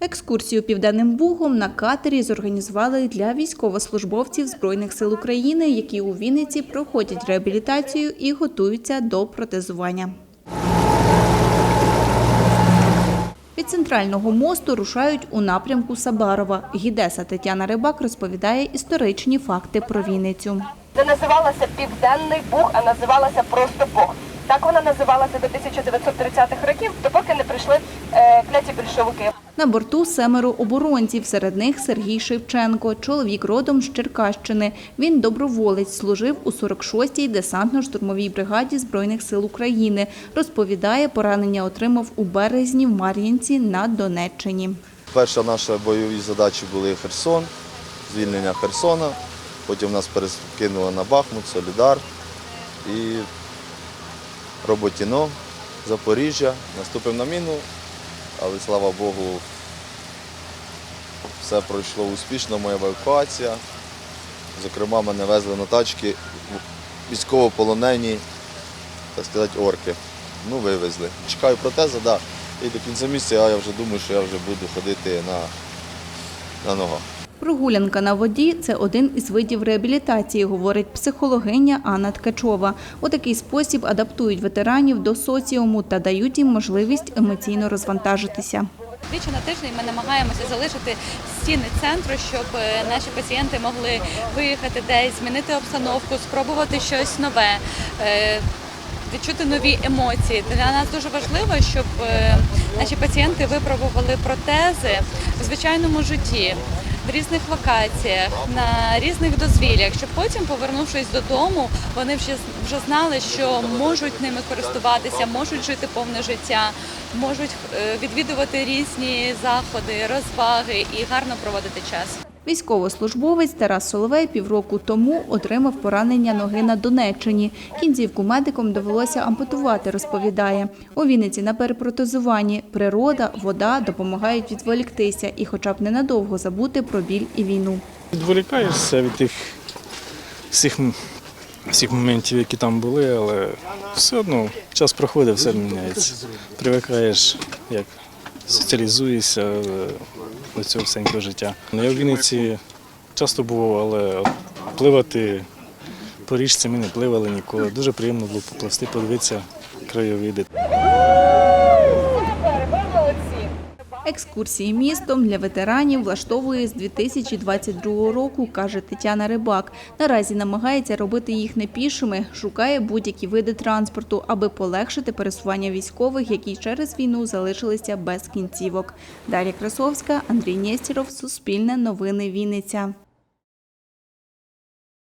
Екскурсію Південним Бугом на катері зорганізували для військовослужбовців Збройних сил України, які у Вінниці проходять реабілітацію і готуються до протезування. Від центрального мосту рушають у напрямку Сабарова. Гідеса Тетяна Рибак розповідає історичні факти про Вінницю. не називалася Південний Буг, а називалася просто Бог. Так вона називалася до 1930-х років, допоки не прийшли е, кляті більшовики. На борту семеро оборонців, серед них Сергій Шевченко, чоловік родом з Черкащини. Він доброволець, служив у 46-й десантно-штурмовій бригаді Збройних сил України. Розповідає, поранення отримав у березні в Мар'їнці на Донеччині. Перша наша бойові задачі були Херсон, звільнення Херсона. Потім нас перекинуло на Бахмут, Солідар і Роботіно, Запоріжжя. Наступив на міну, але слава Богу, все пройшло успішно, моя евакуація. Зокрема, мене везли на тачки військовополонені, так сказати, орки. Ну, вивезли. Чекаю протези, да. І до кінця місяця я вже думаю, що я вже буду ходити на, на ногах. Прогулянка на воді – це один із видів реабілітації, говорить психологиня Анна Ткачова. У такий спосіб адаптують ветеранів до соціуму та дають їм можливість емоційно розвантажитися. Двічі на тиждень ми намагаємося залишити стіни центру, щоб е, наші пацієнти могли виїхати десь, змінити обстановку, спробувати щось нове, е, відчути нові емоції. Для нас дуже важливо, щоб е, наші пацієнти випробували протези в звичайному житті. В різних локаціях, на різних дозвіллях, щоб потім, повернувшись додому, вони вже, вже знали, що можуть ними користуватися, можуть жити повне життя, можуть е, відвідувати різні заходи, розваги і гарно проводити час. Військовослужбовець Тарас Соловей півроку тому отримав поранення ноги на Донеччині. Кінцівку медикам довелося ампутувати, розповідає. У Вінниці на перепротезуванні природа, вода допомагають відволіктися і хоча б ненадовго забути про біль і війну. Відволікаєшся від тих всіх, всіх моментів, які там були, але все одно час проходить, все міняється. Привикаєш, як соціалізуєшся е, до цього всенького життя. Ну, Я в Вінниці часто бував, але пливати по річці ми не пливали ніколи. Дуже приємно було попливти, подивитися краєвиди. Екскурсії містом для ветеранів влаштовує з 2022 року, каже Тетяна Рибак. Наразі намагається робити їх не пішими, шукає будь-які види транспорту, аби полегшити пересування військових, які через війну залишилися без кінцівок. Дар'я Красовська, Андрій Нєстіров, Суспільне новини Вінниця.